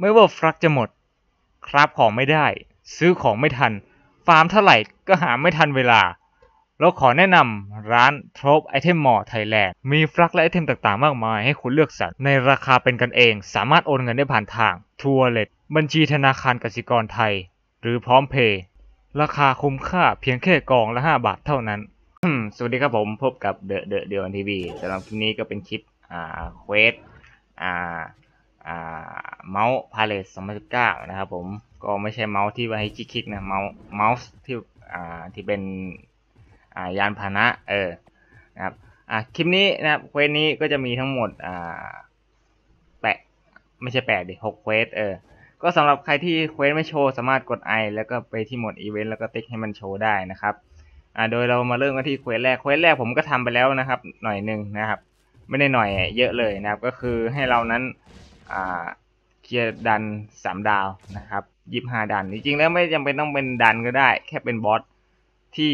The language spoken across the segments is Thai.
ไม่ว่าฟลักจะหมด คราฟของไม่ได้ ซื้อของไม่ทัน ฟาร์มเท่าไหร่ก็หาไม่ทันเวลา เราขอแนะนำร้าน t r o p Item Mall Thailand มีฟลักและไอเทมต่างๆ มากมายให้คุณเลือกสรรในราคาเป็นกันเอง สามารถโอนเงินได้ผ่านทางทัวร์เลตบัญชีธนาคารกสิกรไทย หรือพร้อมเพย์ราคาคุ้มค่าเพียงแค่กองละ 5 บาทเท่านั้น สวัสดีครับผมพบกับเดอะเดอะเดียวทีวีสำหรับคลิปนี้ก็เป็นคลิปอ่าเควสอ่า เมาส์พาเลส2019 นะครับผมก็ไม่ใช่เมาส์ที่ไว้ให้คลิกๆนะเมาส์เมาส์ที่อ่าที่เป็นอ่ายานพาหนะเออนะครับอ่าคลิปนี้นะครับเควสนี้ก็จะมีทั้งหมดอ่าแปดไม่ใช่แปดดิหกเควสเออก็สำหรับใครที่เควสไม่โชว์สามารถกดไอแล้วก็ไปที่โหมดอีเวนต์แล้วก็ติ๊กให้มันโชว์ได้นะครับอ่าโดยเรามาเริ่มกันที่เควสแรกเควสแรกผมก็ทำไปแล้วนะครับ หน่อยหนึ่งนะครับ ไม่ได้หน่อยเยอะเลยนะครับ ก็คือให้เรานั้น เคลียร์ดันสามดาวนะครับยี่ห้าดัน จริงๆแล้วไม่จำเป็นต้องเป็นดันก็ได้ แค่เป็นบอสที่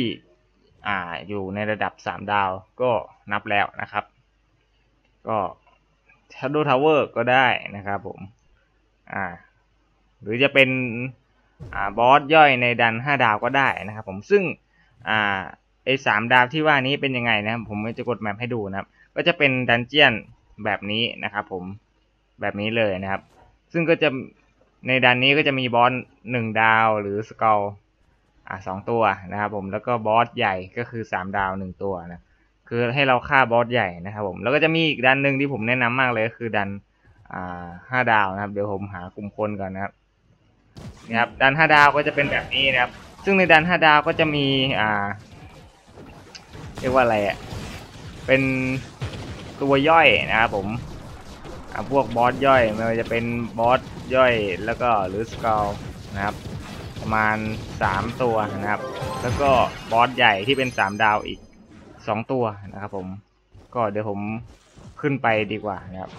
อ่าอยู่ในระดับสามดาวก็นับแล้วนะครับ ก็ Shadow Tower ก็ได้นะครับผมอ่าหรือจะเป็นอ่าบอสย่อยในดันห้าดาวก็ได้นะครับผมซึ่งอ่าไอ้สามดาวที่ว่านี้เป็นยังไงนะผมจะกดแมปให้ดูนะครับ ก็จะเป็นดันเจียนแบบนี้นะครับผม แบบนี้เลยนะครับ ซึ่งก็จะในดันนี้ก็จะมีบอสหนึ่งดาวหรือสกอลอ่าสองตัวนะครับผมแล้วก็บอสใหญ่ก็คือสามดาวหนึ่งตัวนะคือให้เราฆ่าบอสใหญ่นะครับผมแล้วก็จะมีอีกดันหนึ่งที่ผมแนะนำมากเลยก็คือดันอ่าห้าดาวนะครับ เดี๋ยวผมหากลุ่มคนก่อนนะครับนะครับดันห้าดาวก็จะเป็นแบบนี้นะครับ ซึ่งในดันห้าดาวก็จะมีอ่าเรียกว่าอะไรอะเป็นตัวย่อยนะครับผม พวกบอสย่อยไม่ว่าจะเป็นบอสย่อยแล้วก็หรือสกอลนะครับประมาณ 3 ตัวนะครับ แล้วก็บอสใหญ่ที่เป็น 3 ดาวอีก 2 ตัวนะครับผมก็เดี๋ยวผมขึ้นไปดีกว่านะครับ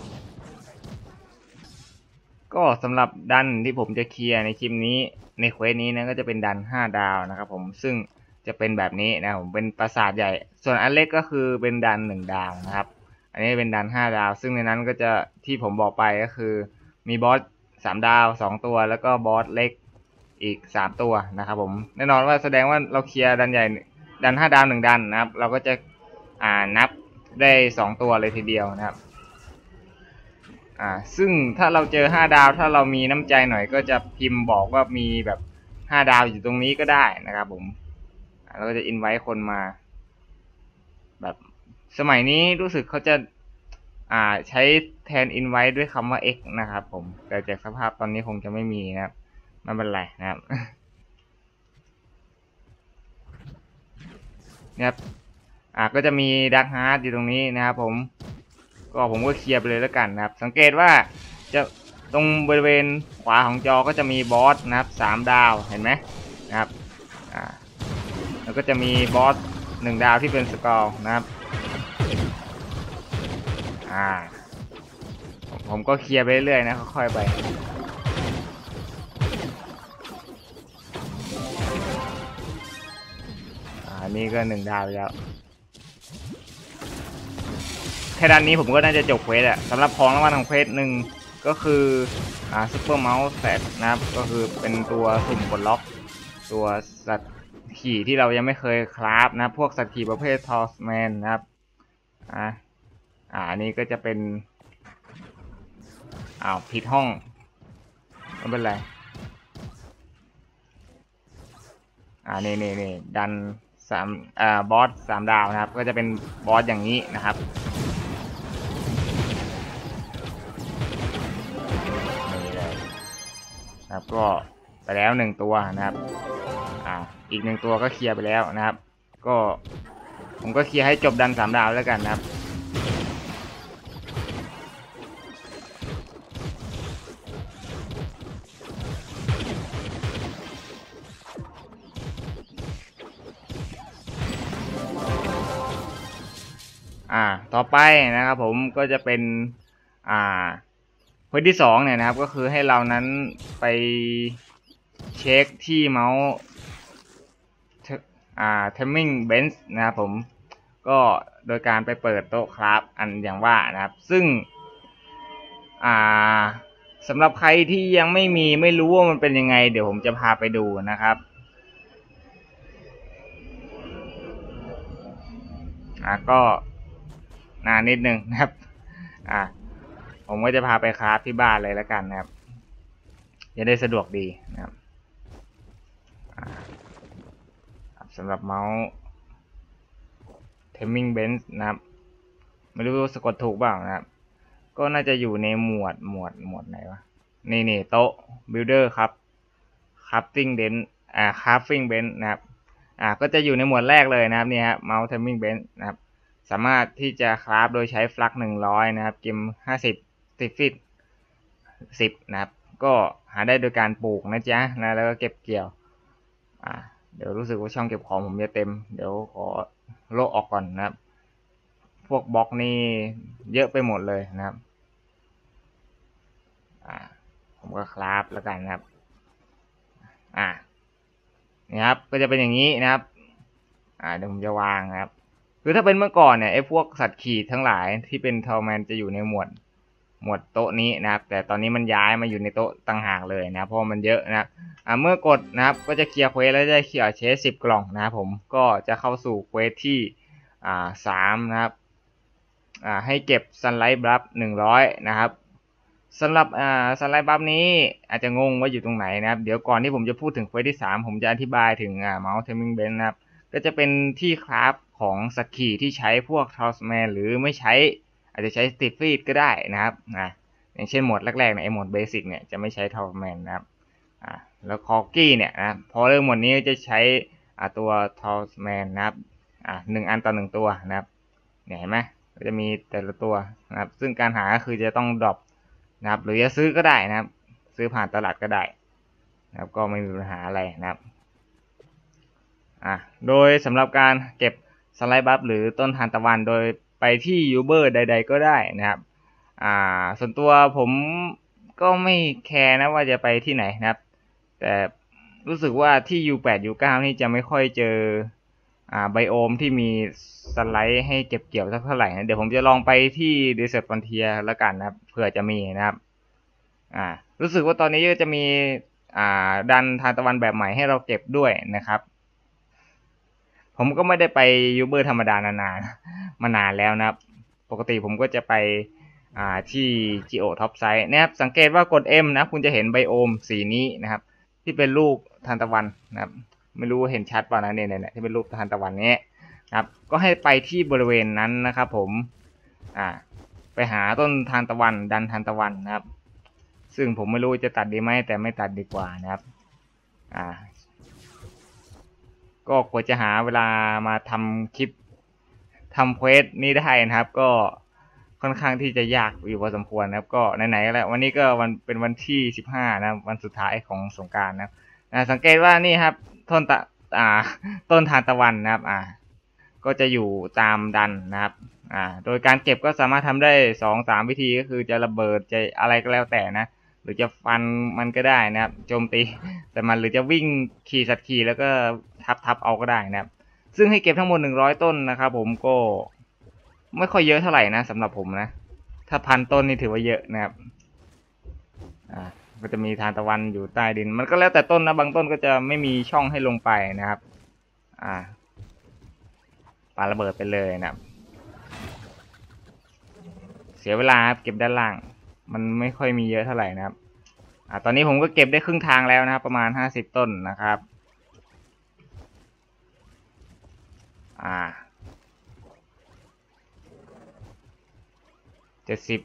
ก็สำหรับดันที่ผมจะเคลียร์ในคลิปนี้ในเควสนี้นะก็จะเป็นดัน 5 ดาวนะครับผมซึ่งจะเป็นแบบนี้นะผมเป็นปราสาทใหญ่ ส่วนอันเล็กก็คือเป็นดัน 1 ดาวนะครับ อันนี้เป็นดัน5ดาว ซึ่งในนั้นก็จะที่ผมบอกไปก็คือ มีบอส3ดาว2ตัว แล้วก็บอสเล็กอีก3ตัวนะครับผมแน่นอนว่าแสดงว่าเราเคลียร์ดันใหญ่ดัน5ดาว1ดันนะครับ เราก็จะอ่านับได้2ตัวเลยทีเดียวนะครับอ่าซึ่งถ้าเราเจอห้าดาวถ้าเรามีน้ำใจหน่อยก็จะพิมพ์บอกว่ามีแบบห้าดาวอยู่ตรงนี้ก็ได้นะครับผมเราก็จะอินไว้คนมา แบบ สมัยนี้รู้สึกเขาจะอ่าใช้แทนอินไว้ด้วยคำว่า x นะครับผม แต่จากสภาพตอนนี้คงจะไม่มีนะครับไม่เป็นไรนะครับนะครับอ่าก็จะมีดักฮาร์ดอยู่ตรงนี้นะครับผม ก็ผมก็เคลียร์ไปเลยแล้วกันนะครับ สังเกตว่าจะตรงบริเวณขวาของจอก็จะมีบอสนะครับสามดาวเห็นไหมนะครับอ่าแล้วก็จะมีบอสหนึ่งดาวที่เป็นสกอร์นะครับ อ่า ผมก็เคลียร์ไปเรื่อยๆนะค่อยๆไปอ่านี่ก็หนึ่งดาวแล้วแค่ด้านนี้ผมก็น่าจะจบเควสอะสำหรับของรางวัลของเควสหนึ่งก็คืออ่าซุปเปอร์เมาส์แสนะครับ ก็คือเป็นตัวสุ่มกดล็อก ตัวสัตว์ขี่ที่เรายังไม่เคยคราฟนะ พวกสัตว์ขี่ประเภททอสแมนนะครับอ่า อ่าอันนี้ก็จะเป็นอ้าวผิดห้องไม่เป็นไรอ่านี่นี่นี่ดันสามอ่าบอสสามดาวนะครับ ก็จะเป็นบอสอย่างนี้นะครับนี่เลยนะครับก็ไปแล้วหนึ่งตัวนะครับอ่าอีกหนึ่งตัวก็เคลียร์ไปแล้วนะครับ ก็ผมก็เคลียร์ให้จบดันสามดาวแล้วกันนะครับ อ่า ต่อไปนะครับผมก็จะเป็น อ่าเควสที่สองเนี่ยนะครับ ก็คือให้เรานั้นไปเช็คที่เมาส์อ่า timing bench นะครับผม ก็โดยการไปเปิดโต๊ะครับอันอย่างว่านะครับ ซึ่ง อ่าสำหรับใครที่ยังไม่มีไม่รู้ว่ามันเป็นยังไง เดี๋ยวผมจะพาไปดูนะครับอะก็ นานนิดนึงนะครับ อะผมก็จะพาไปคราฟที่บ้านเลยแล้วกันนะครับ จะได้สะดวกดีนะครับอ่าสำหรับเมาส์ Timing Bench นะครับ ไม่รู้สะกดถูกเปล่านะครับ ก็น่าจะอยู่ในหมวดหมวดหมวดไหนวะ นี่นี่โต๊ะ Builder ครับ Crafting Bench อ่า Crafting Bench นะครับ อ่า ก็จะอยู่ในหมวดแรกเลยนะครับนี่ฮะ Mouse Timing Bench นะครับ สามารถที่จะคราฟโดยใช้ฟลักหนึ่งร้อยนะครับกิมห้าสิบสิบฟิตสิบนะครับ ก็หาได้โดยการปลูกนะจ๊ะนะแล้วก็เก็บเกี่ยว อ่า เดี๋ยวรู้สึกว่าช่องเก็บของผมจะเต็ม เดี๋ยวขอโลกออกก่อนนะครับ พวกบล็อกนี่เยอะไปหมดเลยนะครับ อ่า ผมก็คราฟแล้วกันนะครับ อ่า นี่ครับ ก็จะเป็นอย่างนี้นะครับ อ่าเดี๋ยวผมจะวางนะครับ คือถ้าเป็นเมื่อก่อนเนี่ยไอ้พวกสัตว์ขีดทั้งหลายที่เป็นทอแมนจะอยู่ในหมวดหมวดโต๊ะนี้นะครับ แต่ตอนนี้มันย้ายมาอยู่ในโต๊ะต่างหากเลยนะเพราะมันเยอะนะครับอ่าเมื่อกดนะครับก็จะเคลียร์เควสแล้วจะเคลียร์เชสสิบกล่องนะครับผมก็จะเข้าสู่เควสที่อ่าสามนะครับอ่าให้เก็บซันไลท์บัฟหนึ่งร้อยนะครับสำหรับอ่าซันไลท์บัฟนี้อาจจะงงว่าอยู่ตรงไหนนะครับ เดี๋ยวก่อนที่ผมจะพูดถึงเควสที่สามผมจะอธิบายถึงอ่าเมาส์เทมิงเบนนะครับก็จะเป็นที่คราฟ ของสกขีที่ใช้พวกทอสแมนหรือไม่ใช้อาจจะใช้สติฟีดก็ได้นะครับนะอย่างเช่นโหมดแรกๆเนี่ยไอโหมดเบสิกเนี่ยจะไม่ใช้ทอสแมนนะครับอ่าแล้วคอกี้เนี่ยนะพอเริ่มหมดนี้จะใช้ตัวทอสแมนนะครับอ่าหนึ่งอันต่อหนึ่งตัวนะครับเนี่ยเห็นไหมก็จะมีแต่ละตัวนะครับ ซึ่งการหาก็คือจะต้องดรอปนะครับ หรือจะซื้อก็ได้นะครับ ซื้อผ่านตลาดก็ได้นะครับ ก็ไม่มีปัญหาอะไรนะครับอะโดยสำหรับการเก็บ สไลด์บัฟหรือต้นทานตะวันโดยไปที่ยูเบอร์ใด ๆ ก็ได้นะครับ อ่า ส่วนตัวผมก็ไม่แคร์นะว่าจะไปที่ไหนนะครับ แต่รู้สึกว่าที่ U8 U9 นี่จะไม่ค่อยเจออ่าไบโอมที่มีสไลด์ให้เก็บเกี่ยวสักเท่าไหร่นะเดี๋ยวผมจะลองไปที่ Desert Frontier แล้วกันนะครับเผื่อจะมีนะครับอ่ารู้สึกว่าตอนนี้ก็จะมีอ่าดันทานตะวันแบบใหม่ให้เราเก็บด้วยนะครับ ผมก็ไม่ได้ไปยูเบอร์ธรรมดานานๆมานานแล้วนะครับ ปกติผมก็จะไปอ่าที่ Geo Top Site นะครับ สังเกตว่ากด M นะ คุณจะเห็นไบโอมสีนี้นะครับ ที่เป็นลูกทานตะวันนะครับ ไม่รู้เห็นชัดป่ะนะเนี่ยเนี่ยที่เป็นรูปทานตะวันเนี้ยนะครับก็ให้ไปที่บริเวณนั้นนะครับผมอ่าไปหาต้นทานตะวันดันทานตะวันนะครับ ซึ่งผมไม่รู้จะตัดดีไหมแต่ไม่ตัดดีกว่านะครับอ่า ก็กว่าจะหาเวลามาทำคลิปทำเควสนี้ได้นะครับ ก็ค่อนข้างที่จะยากอยู่พอสมควรนะครับ ก็ไหนๆก็แล้ววันนี้ก็วันเป็นวันที่สิบห้านะวันสุดท้ายของสงการนะครับสังเกตว่านี่ครับต้นตะอ่า ต้นทานตะวันนะครับ อ่า ก็จะอยู่ตามดันนะครับ อ่า โดยการเก็บก็สามารถทำได้สองสามวิธีก็คือจะระเบิดจะอะไรก็แล้วแต่นะ หรือจะฟันมันก็ได้นะครับโจมตีแต่มันหรือจะวิ่งขี่สัตว์ขี่แล้วก็ทับทับเอาก็ได้นะครับ ซึ่งให้เก็บทั้งหมดหนึ่งร้อยต้นนะครับผมก็ไม่ค่อยเยอะเท่าไหร่นะสำหรับผมนะ ถ้าพันต้นนี่ถือว่าเยอะนะครับอ่าก็จะมีทานตะวันอยู่ใต้ดิน มันก็แล้วแต่ต้นนะบางต้นก็จะไม่มีช่องให้ลงไปนะครับ อ่าปาระเบิดไปเลยนะครับ เสียเวลาครับเก็บด้านล่าง มันไม่ค่อยมีเยอะเท่าไหร่นะครับอ่าตอนนี้ผมก็เก็บได้ครึ่งทางแล้วนะครับ ประมาณห้าสิบต้นนะครับ อ่าเจ็ดสิบ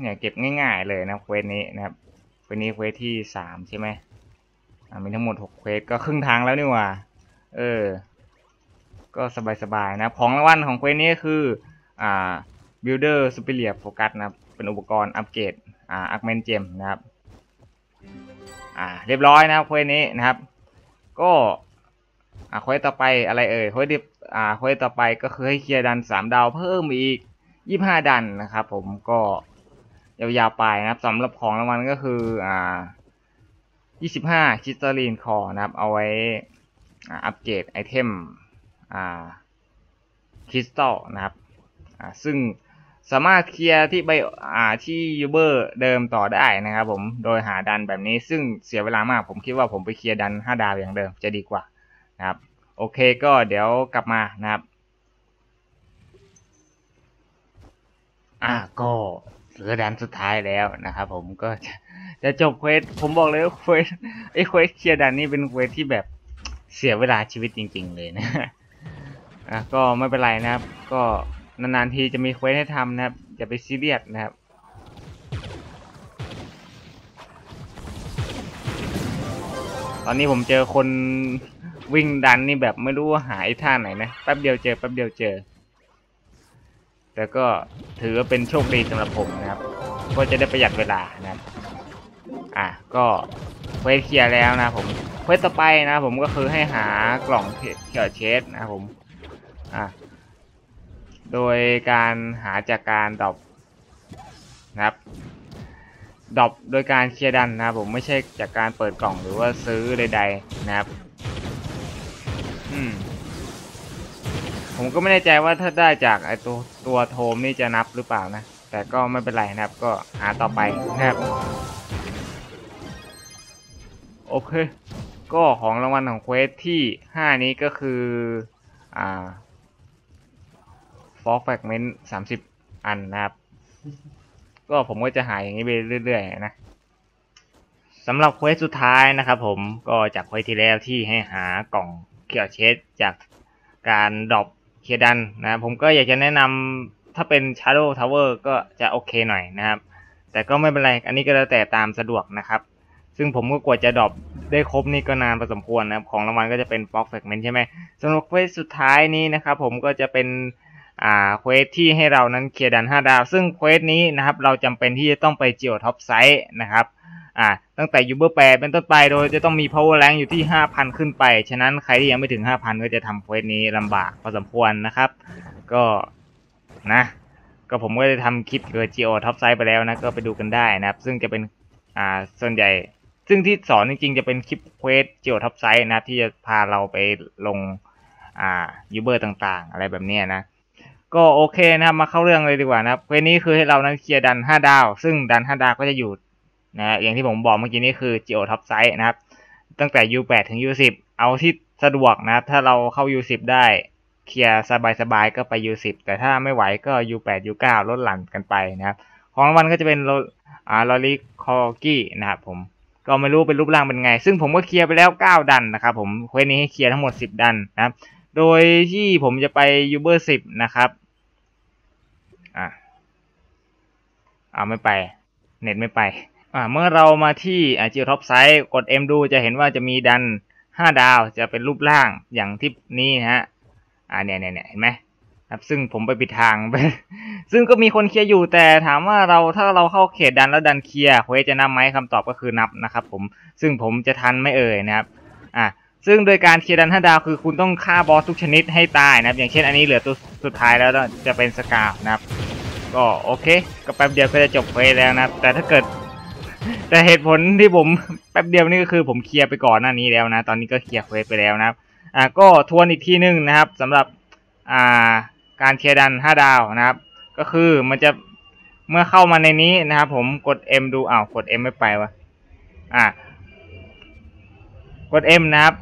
เนี่ยเก็บง่ายๆเลยนะเควสนี้นะครับเควสนี้เควสที่สามใช่ไหมอ่ามีทั้งหมดหกเควสก็ครึ่งทางแล้วนี่หว่า เออ ก็สบายๆนะ ของรางวัลของเควสนี้คือ อ่า Builder Superior Focus นะครับ เป็นอุปกรณ์อัปเกรดอ่า Augment Gem นะครับ อ่า เรียบร้อยนะครับเควสนี้นะครับ ก็อ่าเควสต่อไปอะไรเอ่ยเควสที่อ่าเควสต่อไปก็คือให้เคลียร์ดันสามดาวเพิ่มอีกยี่ห้าดันนะครับ ผมก็ยาวๆไปนะครับสำหรับของรางวัลก็คืออ่ายี่สิบห้าคิสตอรีนคอนะครับ เอาไว้อ่าอัปเกรดไอเทมอ่าคริสตัลนะครับ อ่า ซึ่ง สามารถเคลียร์ที่ใบอ่าที่ยูเบอร์เดิมต่อได้นะครับผมโดยหาดันแบบนี้ซึ่งเสียเวลามากผมคิดว่าผมไปเคลียร์ดัน 5 ดาวอย่างเดิมจะดีกว่านะครับโอเคก็เดี๋ยวกลับมานะครับ อ่าก็เหลือดันสุดท้ายแล้วนะครับผมก็จะจะจบเควสผมบอกเลยว่าเควสไอเควสเคลียร์ดันนี่เป็นเควสที่แบบเสียเวลาชีวิตจริง ๆ เลยนะอะก็ไม่เป็นไรนะครับ ก็ นานๆทีจะมีเควสให้ทำนะครับ อย่าไปซีเรียสนะครับตอนนี้ผมเจอคนวิ่งดันนี่แบบไม่รู้ว่าหายท่าไหนนะแป๊บเดียวเจอแป๊บเดียวเจอ แต่ก็ถือว่าเป็นโชคดีสำหรับผมนะครับ ก็จะได้ประหยัดเวลานะครับอะก็เควสเคลียร์แล้วนะผมเควสต่อไปนะผมก็คือให้หากล่องเขียวเชสนะผมอะ โดยการหาจากการดรอปนะครับดรอปโดยการเคลียร์ดันนะครับผมไม่ใช่จากการเปิดกล่องหรือว่าซื้อใดๆนะครับอืมผมก็ไม่แน่ใจว่าถ้าได้จากไอตัวตัวโทมนี่จะนับหรือเปล่านะ แต่ก็ไม่เป็นไรนะครับ ก็หาต่อไปนะครับโอเค ก็ของรางวัลของเควสที่ 5 นี้ก็คือ อ่า ฟอกแฟกเมนต์สามสิบอันนะครับ ก็ผมก็จะหายอย่างนี้ไปเรื่อยๆนะสำหรับเควสสุดท้ายนะครับผมก็จากเควสที่แล้วที่ให้หากล่องเคียวเชสจากการดรอปเคดันนะผมก็อยากจะแนะนำถ้าเป็น Shadow Tower ก็จะโอเคหน่อยนะครับ แต่ก็ไม่เป็นไร อันนี้ก็แล้วแต่ตามสะดวกนะครับ ซึ่งผมก็กว่าจะดรอปได้ครบนี่ก็นานพอสมควรนะครับ ของรางวัลก็จะเป็น Fox Fragment ใช่ไหมสำหรับเควสสุดท้ายนี้นะครับผมก็จะเป็น อ่าเควสที่ให้เรานั้นเคลียร์ดัน5ดาว ซึ่งเควสนี้นะครับเราจำเป็นที่จะต้องไปเจียวท็อปไซต์นะครับอ่าตั้งแต่ยูเบอร์แปเป็นต้นไปโดยจะต้องมี power rank อยู่ที่ 5,000 ขึ้นไป ฉะนั้นใครที่ยังไม่ถึง 5,000 ก็จะทำเควสนี้ลำบากพอสมควรนะครับ ก็นะก็ผมก็ได้ทำคลิปเกี่ยวกับ Geo Top Site ไปแล้วนะ ก็ไปดูกันได้นะครับ ซึ่งจะเป็นอ่าส่วนใหญ่ ซึ่งที่สอนจริงๆ จะเป็นคลิปเควส Geo Top Site นะที่จะพาเราไปลงอ่ายูเบอร์ต่างๆ อะไรแบบนี้นะ ก็โอเคนะครับมาเข้าเรื่องเลยดีกว่านะครับเควสนี้คือให้เรานั้นเคลียร์ดัน 5 ดาว ซึ่งดัน 5 ดาวก็จะอยู่นะอย่างที่ผมบอกเมื่อกี้นี้คือ Geo Top Site นะครับ ตั้งแต่ U8 ถึง U10 เอาที่สะดวกนะครับ ถ้าเราเข้า U10 ได้เคลียร์สบายๆก็ไป U10 แต่ถ้าไม่ไหวก็ U8 U9 ลดหลั่นกันไปนะครับของรางวัลก็จะเป็นโลอ่าลอริคอกี้นะครับผมก็ไม่รู้เป็นรูปร่างเป็นไง ซึ่งผมก็เคลียร์ไปแล้ว 9 ดันนะครับผมเควสนี้ให้เคลียร์ทั้งหมด 10 ดันนะครับโดยที่ผมจะไป u b e r 10นะครับ อ่า อ่าไม่ไป เน็ตไม่ไป อ่า เมื่อเรามาที่อาจิวท็อปไซต์กด M ดูจะเห็นว่าจะมีดัน 5 ดาวจะเป็นรูปร่างอย่างที่นี้ฮะ อ่าเนี่ยเนี่ยเนี่ยเห็นไหมครับซึ่งผมไปปิดทางไปซึ่งก็มีคนเคลียร์อยู่แต่ถามว่าเราถ้าเราเข้าเขตดันแล้วดันเคลียร์เควจะนับไหมคำตอบก็คือนับนะครับผมซึ่งผมจะทันไม่เอ่ยนะครับอ่าซึ่งโดยการเคลียร์ดันห้าดาวคือคุณต้องฆ่าบอสทุกชนิดให้ตายนะครับ อย่างเช่นอันนี้เหลือตัวสุดท้ายแล้วจะเป็นสกาฟนะครับ ก็โอเค ก็แป๊บเดียวก็จะจบเควสแล้วนะ แต่ถ้าเกิด แต่เหตุผลที่ผมแป๊บเดียวนี่ก็คือผมเคลียร์ไปก่อนหน้านี้แล้วนะ ตอนนี้ก็เคลียร์เควสไปแล้วนะครับอ่าก็ทวนอีกทีนึงนะครับสำหรับอ่าการเคลียร์ดัน 5 ดาวนะครับ ก็คือมันจะเมื่อเข้ามาในนี้นะครับผมกด M ดูอ้าวกด M ไม่ไปวะอ่ากด M นะครับ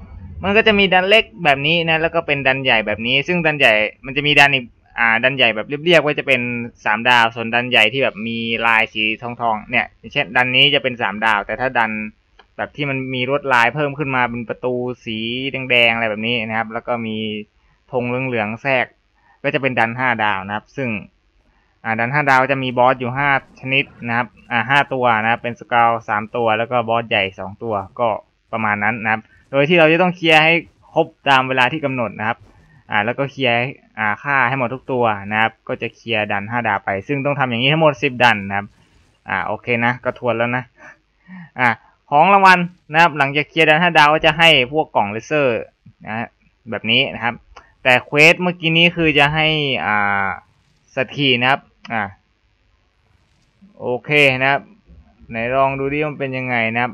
มันก็จะมีดันเล็กแบบนี้นะ แล้วก็เป็นดันใหญ่แบบนี้ ซึ่งดันใหญ่มันจะมีดันอีก อ่าดันใหญ่แบบเรียบๆไว้จะเป็น3ดาว ส่วนดันใหญ่ที่แบบมีลายสีทองๆเนี่ยอย่างเช่น ดันนี้จะเป็น3ดาว แต่ถ้าดันแบบที่มันมีลวดลายเพิ่มขึ้นมาเป็นประตูสีแดงๆอะไรแบบนี้นะครับ แล้วก็มีธงเหลืองๆแทรก ก็จะเป็นดัน5ดาวนะครับ ซึ่งอ่าดัน5ดาวจะมีบอสอยู่5ชนิดนะครับอ่า5ตัวนะครับเป็นสกาว3ตัวแล้วก็บอสใหญ่2ตัวก็ประมาณนั้นนะครับ โดยที่เราจะต้องเคลียร์ให้ครบตามเวลาที่กำหนดนะครับ อ่าแล้วก็เคลียร์อ่าค่าให้หมดทุกตัวนะครับ ก็จะเคลียร์ดัน 5 ดาวไป ซึ่งต้องทำอย่างนี้ทั้งหมด 10 ดันนะครับ อ่าโอเคนะก็ทวนแล้วนะอ่าของรางวัลนะครับ หลังจากเคลียร์ดัน 5 ดาวก็จะให้พวกกล่องเลเซอร์นะแบบนี้นะครับ แต่เควสเมื่อกี้นี้คือจะให้อ่าสถีนะครับอ่าโอเคนะครับ ไหนลองดูดิมันเป็นยังไงนะครับ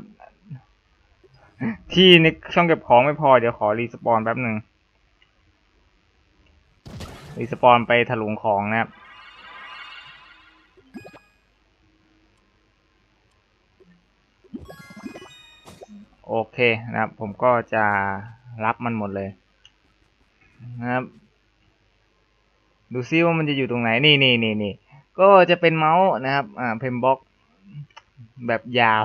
ที่ในช่องเก็บของไม่พอเดี๋ยวขอรีสปอนแป๊บหนึ่ง รีสปอนไปถลุงของนะครับ โอเคนะครับ ผมก็จะรับมันหมดเลยนะครับ ดูซิว่ามันจะอยู่ตรงไหน นี่นี่นี่นี่ก็จะเป็นเมาส์นะครับ อ่า เพมบ็อกแบบยาว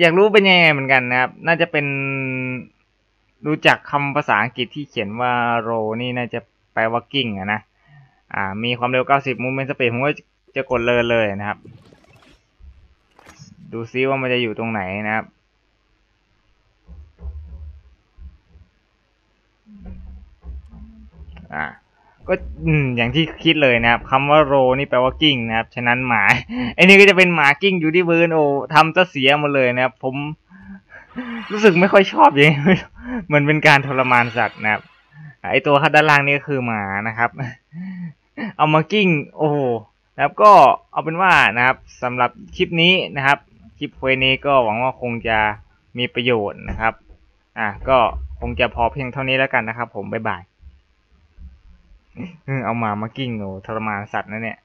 อยากรู้เป็นยังไงเหมือนกันนะครับ น่าจะเป็น รู้จักคำภาษาอังกฤษที่เขียนว่าโรนี่น่าจะ แปลว่ากิ้งอะนะ อ่า มีความเร็ว 90 movement speed ผมก็จะกดเลยเลยนะครับ ดูซิว่ามันจะอยู่ตรงไหนนะครับ อ่า ก็อย่างที่คิดเลยนะครับคำว่าโรนี่แปลว่ากิ้งนะครับ ฉะนั้นหมาไอ้นี่ก็จะเป็นหมากิ้งอยู่ที่พื้นโอ้ทำจะเสียหมาเลยนะครับ ผมรู้สึกไม่ค่อยชอบอย่างนี้ไม่รู้เหมือนเป็นการทรมานสัตว์นะครับ ไอตัวข้างด้านล่างนี่ก็คือหมานะครับ เอามากิ้ง โอ้โหนะครับก็เอาเป็นว่านะครับสำหรับคลิปนี้นะครับ คลิปเวนี้ก็หวังว่าคงจะมีประโยชน์นะครับ อะก็คงจะพอเพียงเท่านี้แล้วกันนะครับ ผมบ๊ายบายเอาหมามากิ้งโอ้ทรมานสัตว์นะเนี่ย